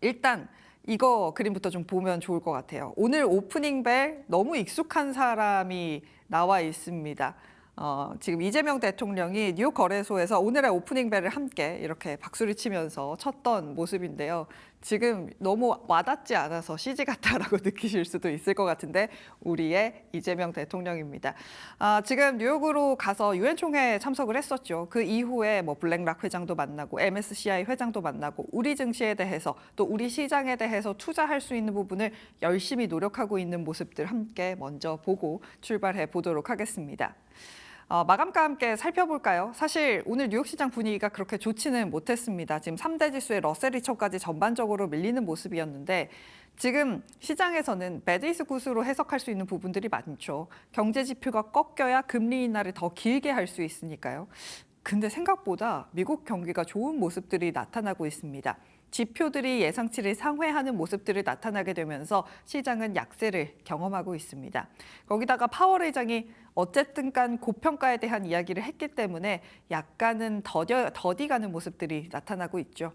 일단 이거 그림부터 좀 보면 좋을 것 같아요. 오늘 오프닝 벨 너무 익숙한 사람이 나와 있습니다. 어, 지금 이재명 대통령이 뉴욕 거래소에서 오늘의 오프닝 벨을 함께 이렇게 박수를 치면서 쳤던 모습인데요. 지금 너무 와닿지 않아서 CG 같다라고 느끼실 수도 있을 것 같은데 우리의 이재명 대통령입니다. 아, 지금 뉴욕으로 가서 유엔 총회에 참석을 했었죠. 그 이후에 뭐 블랙락 회장도 만나고 MSCI 회장도 만나고 우리 증시에 대해서 또 우리 시장에 대해서 투자할 수 있는 부분을 열심히 노력하고 있는 모습들 함께 먼저 보고 출발해 보도록 하겠습니다. 어, 마감과 함께 살펴볼까요? 사실 오늘 뉴욕 시장 분위기가 그렇게 좋지는 못했습니다. 지금 3대 지수의 러셀 리처까지 전반적으로 밀리는 모습이었는데 지금 시장에서는 배드이스 굿으로 해석할 수 있는 부분들이 많죠. 경제 지표가 꺾여야 금리 인하를 더 길게 할 수 있으니까요. 근데 생각보다 미국 경기가 좋은 모습들이 나타나고 있습니다. 지표들이 예상치를 상회하는 모습들을 나타나게 되면서 시장은 약세를 경험하고 있습니다. 거기다가 파월 의장이 어쨌든 간 고평가에 대한 이야기를 했기 때문에 약간은 더뎌, 더디가는 모습들이 나타나고 있죠.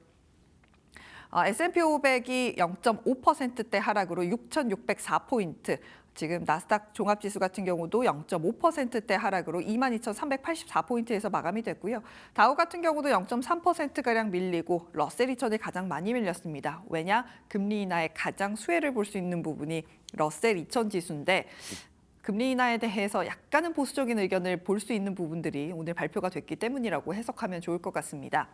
아, S&P 500이 0.5%대 하락으로 6,604포인트, 지금 나스닥 종합지수 같은 경우도 0.5%대 하락으로 22,384포인트에서 마감이 됐고요. 다우 같은 경우도 0.3%가량 밀리고 러셀 2000이 가장 많이 밀렸습니다. 왜냐? 금리 인하에 가장 수혜를 볼 수 있는 부분이 러셀 2000 지수인데 금리 인하에 대해서 약간은 보수적인 의견을 볼 수 있는 부분들이 오늘 발표가 됐기 때문이라고 해석하면 좋을 것 같습니다.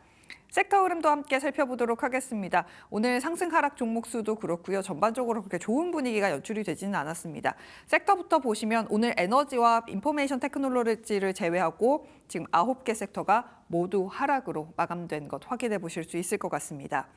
섹터 흐름도 함께 살펴보도록 하겠습니다. 오늘 상승 하락 종목 수도 그렇고요. 전반적으로 그렇게 좋은 분위기가 연출이 되지는 않았습니다. 섹터부터 보시면 오늘 에너지와 인포메이션 테크놀로지를 제외하고 지금 아홉 개 섹터가 모두 하락으로 마감된 것 확인해 보실 수 있을 것 같습니다.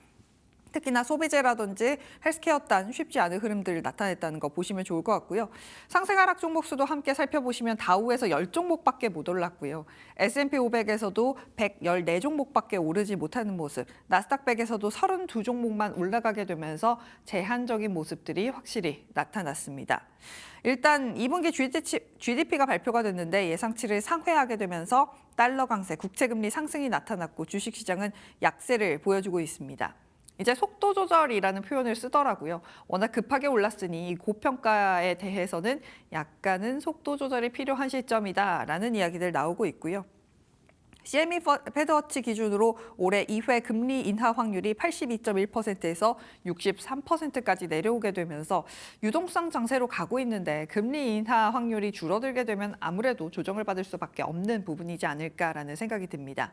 특히나 소비재라든지 헬스케어 단 쉽지 않은 흐름들을 나타냈다는 거 보시면 좋을 것 같고요. 상승 하락 종목 수도 함께 살펴보시면 다우에서 10종목밖에 못 올랐고요. S&P 500에서도 114종목밖에 오르지 못하는 모습, 나스닥 100에서도 32종목만 올라가게 되면서 제한적인 모습들이 확실히 나타났습니다. 일단 2분기 GDP가 발표가 됐는데 예상치를 상회하게 되면서 달러 강세, 국채 금리 상승이 나타났고 주식시장은 약세를 보여주고 있습니다. 이제 속도 조절이라는 표현을 쓰더라고요. 워낙 급하게 올랐으니 고평가에 대해서는 약간은 속도 조절이 필요한 시점이다라는 이야기들 나오고 있고요. CME 페드워치 기준으로 올해 2회 금리 인하 확률이 82.1%에서 63%까지 내려오게 되면서 유동성 장세로 가고 있는데 금리 인하 확률이 줄어들게 되면 아무래도 조정을 받을 수밖에 없는 부분이지 않을까라는 생각이 듭니다.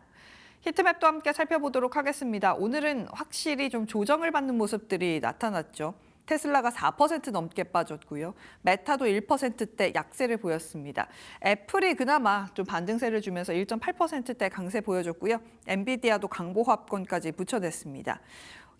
히트맵도 함께 살펴보도록 하겠습니다. 오늘은 확실히 좀 조정을 받는 모습들이 나타났죠. 테슬라가 4% 넘게 빠졌고요. 메타도 1%대 약세를 보였습니다. 애플이 그나마 좀 반등세를 주면서 1.8%대 강세 보여줬고요. 엔비디아도 강보합권까지 붙여냈습니다.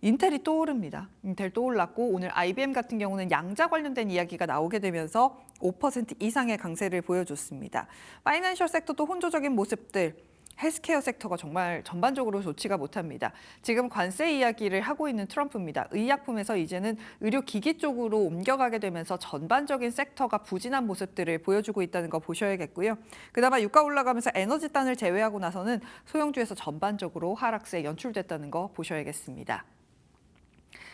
인텔이 또 오릅니다. 인텔 또 올랐고 오늘 IBM 같은 경우는 양자 관련된 이야기가 나오게 되면서 5% 이상의 강세를 보여줬습니다. 파이낸셜 섹터도 혼조적인 모습들 헬스케어 섹터가 정말 전반적으로 좋지가 못합니다. 지금 관세 이야기를 하고 있는 트럼프입니다. 의약품에서 이제는 의료기기 쪽으로 옮겨가게 되면서 전반적인 섹터가 부진한 모습들을 보여주고 있다는 거 보셔야겠고요. 그나마 유가 올라가면서 에너지 단을 제외하고 나서는 소형주에서 전반적으로 하락세 연출됐다는 거 보셔야겠습니다.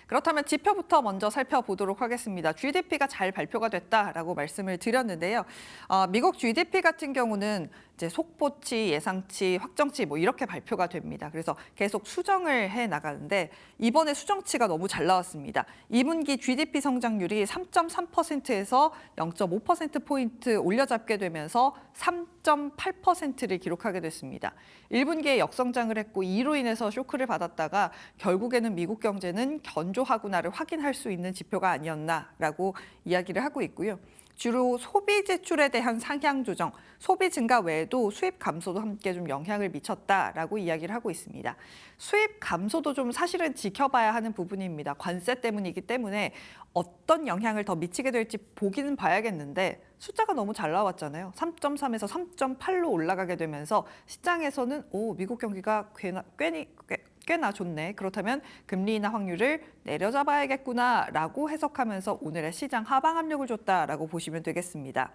그렇다면 지표부터 먼저 살펴보도록 하겠습니다. GDP가 잘 발표가 됐다라고 말씀을 드렸는데요. 어, 미국 GDP 같은 경우는 이제 속보치, 예상치, 확정치 뭐 이렇게 발표가 됩니다. 그래서 계속 수정을 해 나가는데 이번에 수정치가 너무 잘 나왔습니다. 2분기 GDP 성장률이 3.3%에서 0.5% 포인트 올려잡게 되면서 3.8%를 기록하게 됐습니다. 1분기에 역성장을 했고 이로 인해서 쇼크를 받았다가 결국에는 미국 경제는 견조하구나를 확인할 수 있는 지표가 아니었나라고 이야기를 하고 있고요. 주로 소비 지출에 대한 상향 조정, 소비 증가 외에도 수입 감소도 함께 좀 영향을 미쳤다라고 이야기를 하고 있습니다. 수입 감소도 좀 사실은 지켜봐야 하는 부분입니다. 관세 때문이기 때문에 어떤 영향을 더 미치게 될지 보기는 봐야겠는데 숫자가 너무 잘 나왔잖아요. 3.3에서 3.8로 올라가게 되면서 시장에서는 오 미국 경기가 꽤나, 꽤니, 꽤, 꽤나 좋네. 그렇다면 금리 인하 확률을 내려잡아야겠구나라고 해석하면서 오늘의 시장 하방 압력을 줬다라고 보시면 되겠습니다.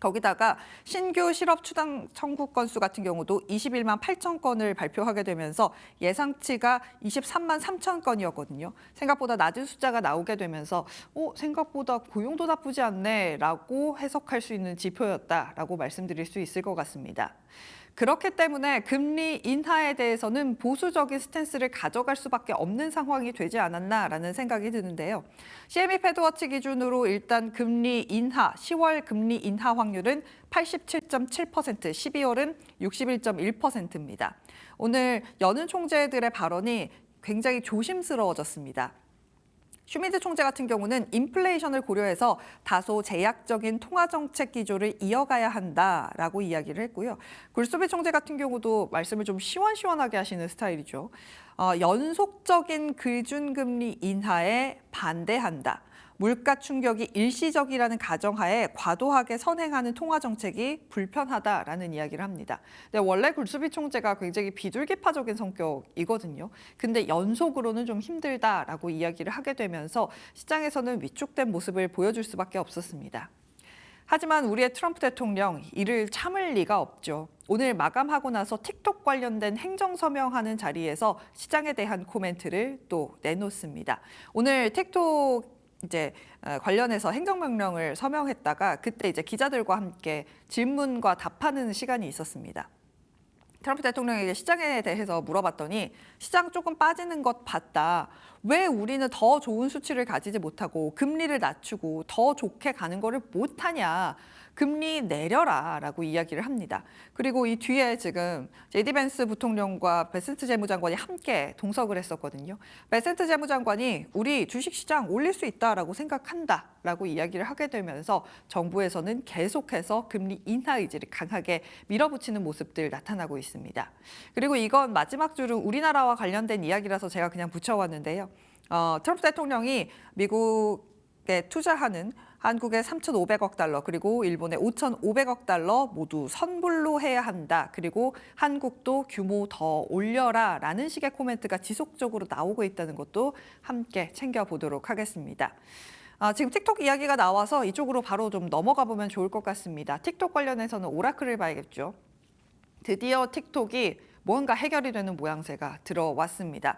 거기다가 신규 실업 추당 청구 건수 같은 경우도 21만 8천 건을 발표하게 되면서 예상치가 23만 3천 건이었거든요. 생각보다 낮은 숫자가 나오게 되면서 어, 생각보다 고용도 나쁘지 않네라고 해석할 수 있는 지표였다라고 말씀드릴 수 있을 것 같습니다. 그렇기 때문에 금리 인하에 대해서는 보수적인 스탠스를 가져갈 수밖에 없는 상황이 되지 않았나라는 생각이 드는데요. CME 패드워치 기준으로 일단 금리 인하, 10월 금리 인하 확률은 87.7%, 12월은 61.1%입니다. 오늘 여는 총재들의 발언이 굉장히 조심스러워졌습니다. 슈미드 총재 같은 경우는 인플레이션을 고려해서 다소 제약적인 통화 정책 기조를 이어가야 한다라고 이야기를 했고요. 굴소비 총재 같은 경우도 말씀을 좀 시원시원하게 하시는 스타일이죠. 어, 연속적인 기준금리 인하에 반대한다. 물가 충격이 일시적이라는 가정하에 과도하게 선행하는 통화 정책이 불편하다라는 이야기를 합니다. 근데 원래 굴수비 총재가 굉장히 비둘기파적인 성격이거든요. 근데 연속으로는 좀 힘들다라고 이야기를 하게 되면서 시장에서는 위축된 모습을 보여줄 수밖에 없었습니다. 하지만 우리의 트럼프 대통령 이를 참을 리가 없죠. 오늘 마감하고 나서 틱톡 관련된 행정 서명하는 자리에서 시장에 대한 코멘트를 또 내놓습니다. 오늘 틱톡 이제 어, 관련해서 행정명령을 서명했다가 그때 이제 기자들과 함께 질문과 답하는 시간이 있었습니다. 트럼프 대통령에게 시장에 대해서 물어봤더니 시장 조금 빠지는 것 봤다. 왜 우리는 더 좋은 수치를 가지지 못하고 금리를 낮추고 더 좋게 가는 거를 못하냐. 금리 내려라라고 이야기를 합니다. 그리고 이 뒤에 지금 제디 벤스 부통령과 베센트 재무장관이 함께 동석을 했었거든요. 베센트 재무장관이 우리 주식시장 올릴 수 있다라고 생각한다라고 이야기를 하게 되면서 정부에서는 계속해서 금리 인하 의지를 강하게 밀어붙이는 모습들 나타나고 있습니다. 그리고 이건 마지막 줄은 우리나라와 관련된 이야기라서 제가 그냥 붙여왔는데요. 어, 트럼프 대통령이 미국에 투자하는 한국의 3,500억 달러 그리고 일본의 5,500억 달러 모두 선불로 해야 한다. 그리고 한국도 규모 더 올려라 라는 식의 코멘트가 지속적으로 나오고 있다는 것도 함께 챙겨보도록 하겠습니다. 아, 지금 틱톡 이야기가 나와서 이쪽으로 바로 좀 넘어가 보면 좋을 것 같습니다. 틱톡 관련해서는 오라클을 봐야겠죠. 드디어 틱톡이 뭔가 해결이 되는 모양새가 들어왔습니다.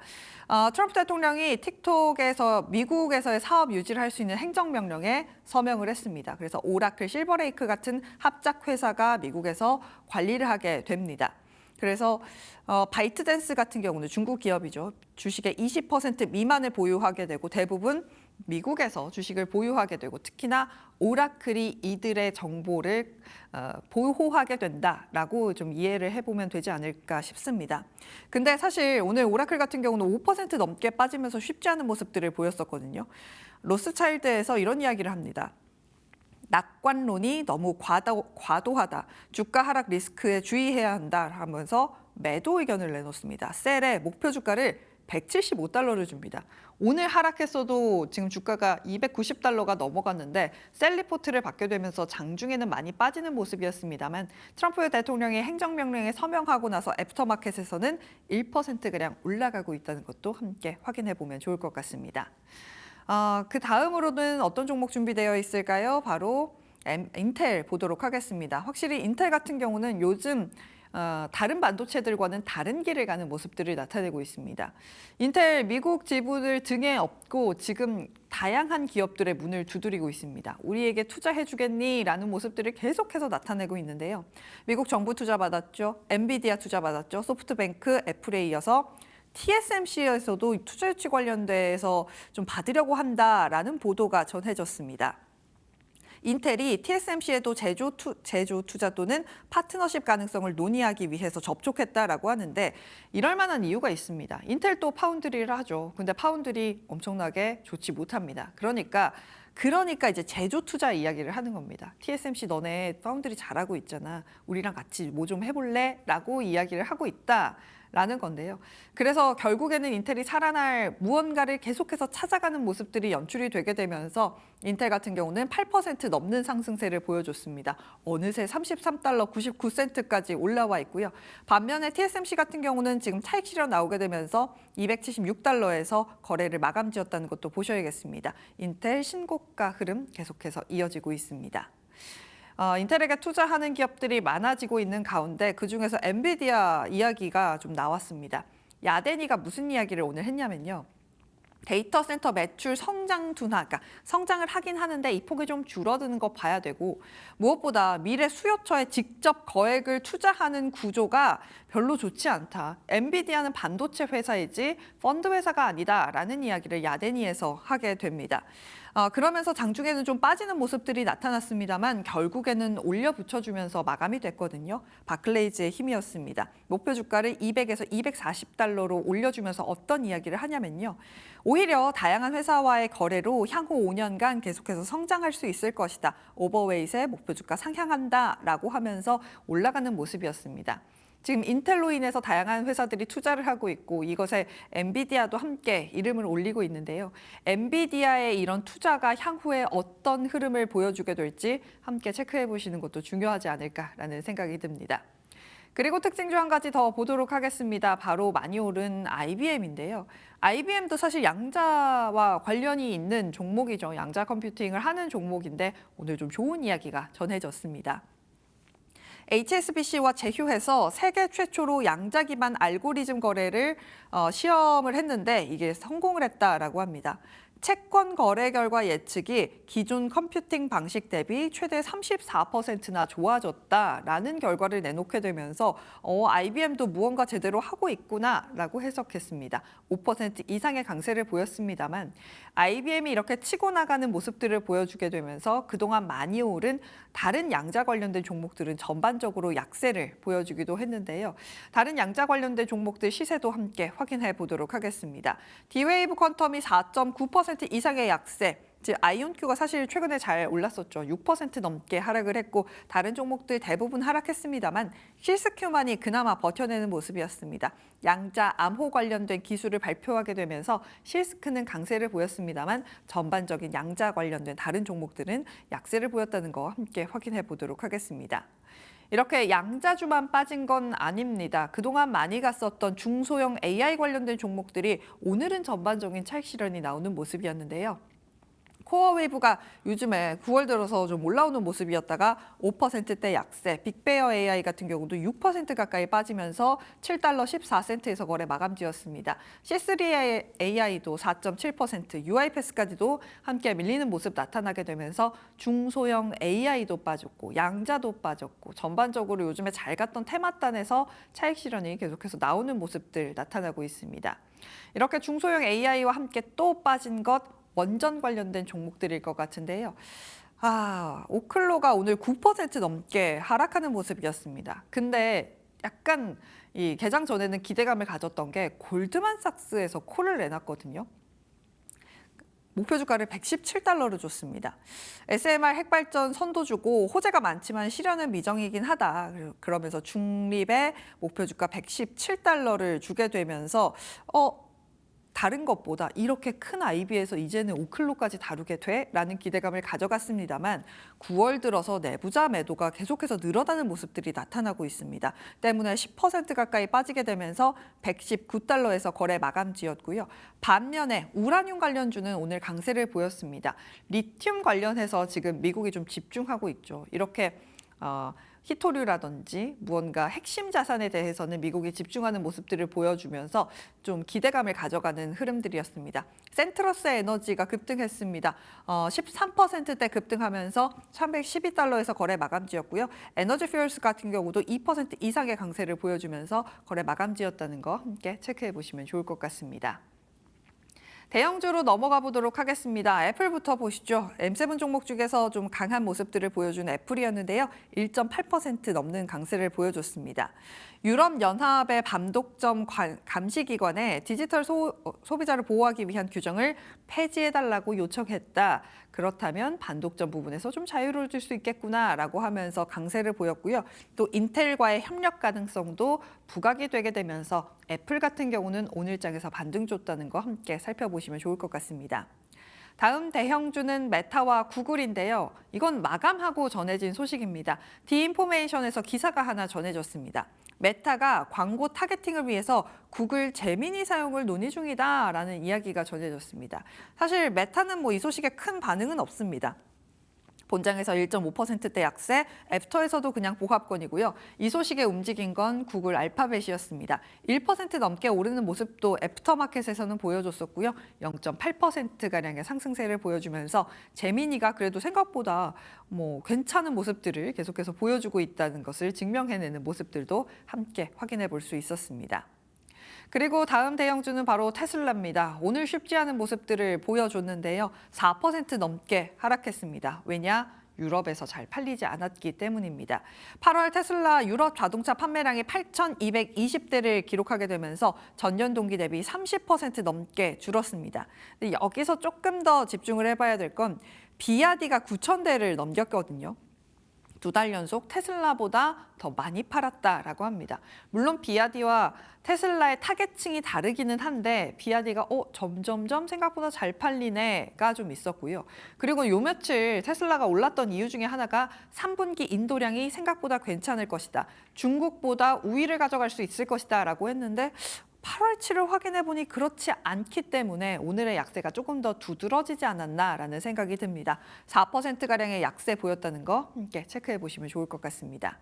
어, 트럼프 대통령이 틱톡에서 미국에서의 사업 유지를 할 수 있는 행정명령에 서명을 했습니다. 그래서 오라클, 실버레이크 같은 합작 회사가 미국에서 관리를 하게 됩니다. 그래서 어, 바이트댄스 같은 경우는 중국 기업이죠. 주식의 20% 미만을 보유하게 되고 대부분 미국에서 주식을 보유하게 되고 특히나 오라클이 이들의 정보를 어, 보호하게 된다라고 좀 이해를 해보면 되지 않을까 싶습니다. 근데 사실 오늘 오라클 같은 경우는 5% 넘게 빠지면서 쉽지 않은 모습들을 보였었거든요. 로스차일드에서 이런 이야기를 합니다. 낙관론이 너무 과도, 과도하다. 주가 하락 리스크에 주의해야 한다 하면서 매도 의견을 내놓습니다. 셀의 목표 주가를 175달러를 줍니다. 오늘 하락했어도 지금 주가가 290달러가 넘어갔는데 셀리포트를 받게 되면서 장중에는 많이 빠지는 모습이었습니다만 트럼프 대통령이 행정명령에 서명하고 나서 애프터마켓에서는 1%가량 올라가고 있다는 것도 함께 확인해 보면 좋을 것 같습니다. 어, 그 다음으로는 어떤 종목 준비되어 있을까요? 바로 인텔 보도록 하겠습니다. 확실히 인텔 같은 경우는 요즘 어, 다른 반도체들과는 다른 길을 가는 모습들을 나타내고 있습니다. 인텔 미국 지분을 등에 업고 지금 다양한 기업들의 문을 두드리고 있습니다. 우리에게 투자해주겠니? 라는 모습들을 계속해서 나타내고 있는데요. 미국 정부 투자 받았죠. 엔비디아 투자 받았죠. 소프트뱅크, 애플에 이어서 TSMC에서도 투자 유치 관련돼서 좀 받으려고 한다라는 보도가 전해졌습니다. 인텔이 TSMC에도 제조, 투, 제조 투자 또는 파트너십 가능성을 논의하기 위해서 접촉했다라고 하는데 이럴 만한 이유가 있습니다. 인텔도 파운드리를 하죠. 근데 파운드리 엄청나게 좋지 못합니다. 그러니까 그러니까 이제 제조 투자 이야기를 하는 겁니다. TSMC 너네 파운드리 잘하고 있잖아. 우리랑 같이 뭐 좀 해볼래? 라고 이야기를 하고 있다. 라는 건데요. 그래서 결국에는 인텔이 살아날 무언가를 계속해서 찾아가는 모습들이 연출이 되게 되면서 인텔 같은 경우는 8% 넘는 상승세를 보여줬습니다. 어느새 33달러 99센트까지 올라와 있고요. 반면에 TSMC 같은 경우는 지금 차익 실현 나오게 되면서 276달러에서 거래를 마감 지었다는 것도 보셔야겠습니다. 인텔 신고가 흐름 계속해서 이어지고 있습니다. 어, 인텔에게 투자하는 기업들이 많아지고 있는 가운데 그중에서 엔비디아 이야기가 좀 나왔습니다. 야데니가 무슨 이야기를 오늘 했냐면요. 데이터 센터 매출 성장 둔화, 그러니까 성장을 하긴 하는데 이 폭이 좀 줄어드는 거 봐야 되고 무엇보다 미래 수요처에 직접 거액을 투자하는 구조가 별로 좋지 않다. 엔비디아는 반도체 회사이지 펀드 회사가 아니다라는 이야기를 야데니에서 하게 됩니다. 어, 그러면서 장중에는 좀 빠지는 모습들이 나타났습니다만 결국에는 올려 붙여주면서 마감이 됐거든요. 바클레이즈의 힘이었습니다. 목표 주가를 200에서 240달러로 올려주면서 어떤 이야기를 하냐면요. 오히려 다양한 회사와의 거래로 향후 5년간 계속해서 성장할 수 있을 것이다. 오버웨이트의 목표 주가 상향한다라고 하면서 올라가는 모습이었습니다. 지금 인텔로 인해서 다양한 회사들이 투자를 하고 있고 이것에 엔비디아도 함께 이름을 올리고 있는데요. 엔비디아의 이런 투자가 향후에 어떤 흐름을 보여주게 될지 함께 체크해 보시는 것도 중요하지 않을까라는 생각이 듭니다. 그리고 특징주 한 가지 더 보도록 하겠습니다. 바로 많이 오른 IBM인데요. IBM도 사실 양자와 관련이 있는 종목이죠. 양자 컴퓨팅을 하는 종목인데 오늘 좀 좋은 이야기가 전해졌습니다. HSBC와 제휴해서 세계 최초로 양자 기반 알고리즘 거래를 어, 시험을 했는데 이게 성공을 했다라고 합니다. 채권 거래 결과 예측이 기존 컴퓨팅 방식 대비 최대 34%나 좋아졌다라는 결과를 내놓게 되면서 어, IBM도 무언가 제대로 하고 있구나라고 해석했습니다. 5% 이상의 강세를 보였습니다만 IBM이 이렇게 치고 나가는 모습들을 보여주게 되면서 그동안 많이 오른 다른 양자 관련된 종목들은 전반적으로 약세를 보여주기도 했는데요. 다른 양자 관련된 종목들 시세도 함께 확인해 보도록 하겠습니다. 디웨이브 퀀텀이 4.9% 이상의 약세, 즉 아이온큐가 사실 최근에 잘 올랐었죠. 6% 넘게 하락을 했고 다른 종목들 대부분 하락했습니다만 실스큐만이 그나마 버텨내는 모습이었습니다. 양자 암호 관련된 기술을 발표하게 되면서 실스크는 강세를 보였습니다만 전반적인 양자 관련된 다른 종목들은 약세를 보였다는 거 함께 확인해 보도록 하겠습니다. 이렇게 양자주만 빠진 건 아닙니다. 그동안 많이 갔었던 중소형 AI 관련된 종목들이 오늘은 전반적인 차익 실현이 나오는 모습이었는데요. 코어 웨이브가 요즘에 9월 들어서 좀 올라오는 모습이었다가 5%대 약세, 빅베어 AI 같은 경우도 6% 가까이 빠지면서 7달러 14센트에서 거래 마감지었습니다. C3AI도 4.7%, UiPath까지도 함께 밀리는 모습 나타나게 되면서 중소형 AI도 빠졌고 양자도 빠졌고 전반적으로 요즘에 잘 갔던 테마단에서 차익 실현이 계속해서 나오는 모습들 나타나고 있습니다. 이렇게 중소형 AI와 함께 또 빠진 것 원전 관련된 종목들일 것 같은데요. 아, 오클로가 오늘 9% 넘게 하락하는 모습이었습니다. 근데 약간 이 개장 전에는 기대감을 가졌던 게 골드만삭스에서 콜을 내놨거든요. 목표 주가를 117달러로 줬습니다. SMR 핵발전 선도 주고 호재가 많지만 실현은 미정이긴 하다. 그러면서 중립의 목표 주가 117달러를 주게 되면서 어 다른 것보다 이렇게 큰 IB에서 이제는 오클로까지 다루게 돼? 라는 기대감을 가져갔습니다만 9월 들어서 내부자 매도가 계속해서 늘어나는 모습들이 나타나고 있습니다. 때문에 10% 가까이 빠지게 되면서 119달러에서 거래 마감지였고요. 반면에 우라늄 관련주는 오늘 강세를 보였습니다. 리튬 관련해서 지금 미국이 좀 집중하고 있죠. 이렇게 어, 히토류라든지 무언가 핵심 자산에 대해서는 미국이 집중하는 모습들을 보여주면서 좀 기대감을 가져가는 흐름들이었습니다. 센트러스 에너지가 급등했습니다. 어, 13%대 급등하면서 312달러에서 거래 마감지였고요. 에너지 퓨얼스 같은 경우도 2% 이상의 강세를 보여주면서 거래 마감지였다는 거 함께 체크해 보시면 좋을 것 같습니다. 대형주로 넘어가 보도록 하겠습니다. 애플부터 보시죠. M7 종목 중에서 좀 강한 모습들을 보여준 애플이었는데요. 1.8% 넘는 강세를 보여줬습니다. 유럽연합의 밤독점 감시기관에 디지털 소, 소비자를 보호하기 위한 규정을 폐지해달라고 요청했다. 그렇다면 반독점 부분에서 좀 자유로울 수 있겠구나라고 하면서 강세를 보였고요. 또 인텔과의 협력 가능성도 부각이 되게 되면서 애플 같은 경우는 오늘장에서 반등 줬다는 거 함께 살펴보시면 좋을 것 같습니다. 다음 대형주는 메타와 구글인데요. 이건 마감하고 전해진 소식입니다. 디인포메이션에서 기사가 하나 전해졌습니다. 메타가 광고 타겟팅을 위해서 구글 제미니 사용을 논의 중이다라는 이야기가 전해졌습니다. 사실 메타는 뭐 이 소식에 큰 반응은 없습니다. 본장에서 1.5%대 약세, 애프터에서도 그냥 보합권이고요. 이 소식에 움직인 건 구글 알파벳이었습니다. 1% 넘게 오르는 모습도 애프터마켓에서는 보여줬었고요. 0.8%가량의 상승세를 보여주면서 재민이가 그래도 생각보다 뭐 괜찮은 모습들을 계속해서 보여주고 있다는 것을 증명해내는 모습들도 함께 확인해 볼 수 있었습니다. 그리고 다음 대형주는 바로 테슬라입니다. 오늘 쉽지 않은 모습들을 보여줬는데요. 4% 넘게 하락했습니다. 왜냐? 유럽에서 잘 팔리지 않았기 때문입니다. 8월 테슬라 유럽 자동차 판매량이 8,220대를 기록하게 되면서 전년 동기 대비 30% 넘게 줄었습니다. 여기서 조금 더 집중을 해봐야 될 건 비아디가 9,000대를 넘겼거든요. 두 달 연속 테슬라보다 더 많이 팔았다라고 합니다. 물론 비아디와 테슬라의 타겟층이 다르기는 한데 비아디가 어 점점점 생각보다 잘 팔리네가 좀 있었고요. 그리고 요 며칠 테슬라가 올랐던 이유 중에 하나가 3분기 인도량이 생각보다 괜찮을 것이다. 중국보다 우위를 가져갈 수 있을 것이다 라고 했는데 8월치를 확인해 보니 그렇지 않기 때문에 오늘의 약세가 조금 더 두드러지지 않았나라는 생각이 듭니다. 4%가량의 약세 보였다는 거 함께 체크해 보시면 좋을 것 같습니다.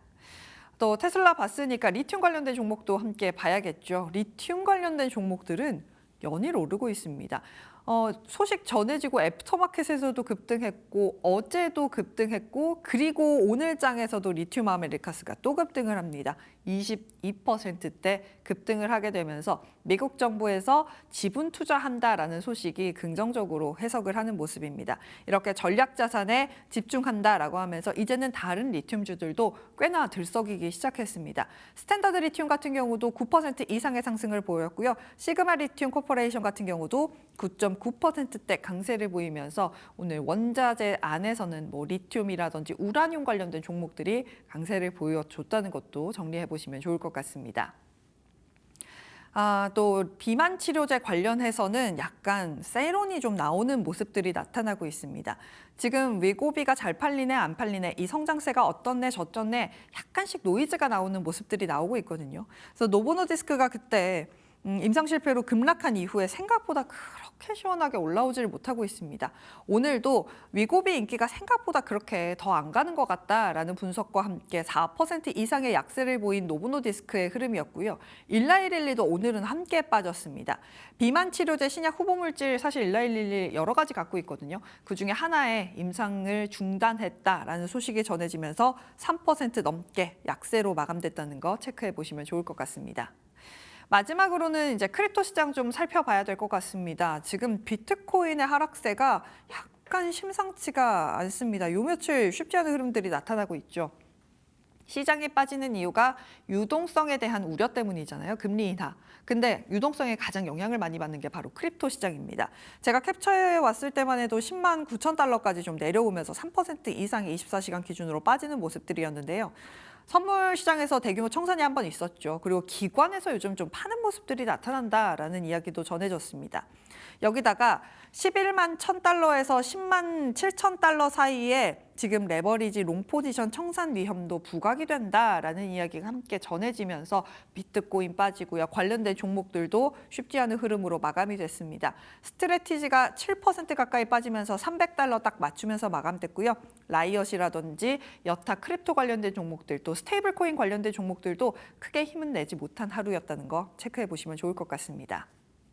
또 테슬라 봤으니까 리튬 관련된 종목도 함께 봐야겠죠. 리튬 관련된 종목들은 연일 오르고 있습니다. 어, 소식 전해지고 애프터마켓에서도 급등했고 어제도 급등했고 그리고 오늘 장에서도 리튬 아메리카스가 또 급등을 합니다. 22%대 급등을 하게 되면서 미국 정부에서 지분 투자한다라는 소식이 긍정적으로 해석을 하는 모습입니다. 이렇게 전략 자산에 집중한다라고 하면서 이제는 다른 리튬주들도 꽤나 들썩이기 시작했습니다. 스탠다드 리튬 같은 경우도 9% 이상의 상승을 보였고요. 시그마 리튬 코퍼레이션 같은 경우도 9.9%대 강세를 보이면서 오늘 원자재 안에서는 뭐 리튬이라든지 우라늄 관련된 종목들이 강세를 보여줬다는 것도 정리해 보시면 좋을 것 같습니다. 아, 또 비만 치료제 관련해서는 약간 세론이 좀 나오는 모습들이 나타나고 있습니다. 지금 위고비가 잘 팔리네 안 팔리네 이 성장세가 어떻네 저쩌네 약간씩 노이즈가 나오는 모습들이 나오고 있거든요. 그래서 노보노디스크가 그때 음, 임상 실패로 급락한 이후에 생각보다 그렇게 시원하게 올라오지를 못하고 있습니다. 오늘도 위고비 인기가 생각보다 그렇게 더 안 가는 것 같다라는 분석과 함께 4% 이상의 약세를 보인 노브노디스크의 흐름이었고요. 일라이릴리도 오늘은 함께 빠졌습니다. 비만 치료제 신약 후보 물질 사실 일라이릴리 여러 가지 갖고 있거든요. 그 중에 하나의 임상을 중단했다라는 소식이 전해지면서 3% 넘게 약세로 마감됐다는 거 체크해 보시면 좋을 것 같습니다. 마지막으로는 이제 크립토 시장 좀 살펴봐야 될 것 같습니다. 지금 비트코인의 하락세가 약간 심상치가 않습니다. 요 며칠 쉽지 않은 흐름들이 나타나고 있죠. 시장이 빠지는 이유가 유동성에 대한 우려 때문이잖아요. 금리 인하. 근데 유동성에 가장 영향을 많이 받는 게 바로 크립토 시장입니다. 제가 캡처해 왔을 때만 해도 10만 9천 달러까지 좀 내려오면서 3% 이상의 24시간 기준으로 빠지는 모습들이었는데요. 선물 시장에서 대규모 청산이 한 번 있었죠. 그리고 기관에서 요즘 좀 파는 모습들이 나타난다라는 이야기도 전해졌습니다. 여기다가 11만 1000달러에서 10만 7천 달러 사이에 지금 레버리지 롱 포지션 청산 위험도 부각이 된다라는 이야기가 함께 전해지면서 비트코인 빠지고요. 관련된 종목들도 쉽지 않은 흐름으로 마감이 됐습니다. 스트레티지가 7% 가까이 빠지면서 300달러 딱 맞추면서 마감됐고요. 라이엇이라든지 여타 크립토 관련된 종목들 또 스테이블 코인 관련된 종목들도 크게 힘은 내지 못한 하루였다는 거 체크해 보시면 좋을 것 같습니다.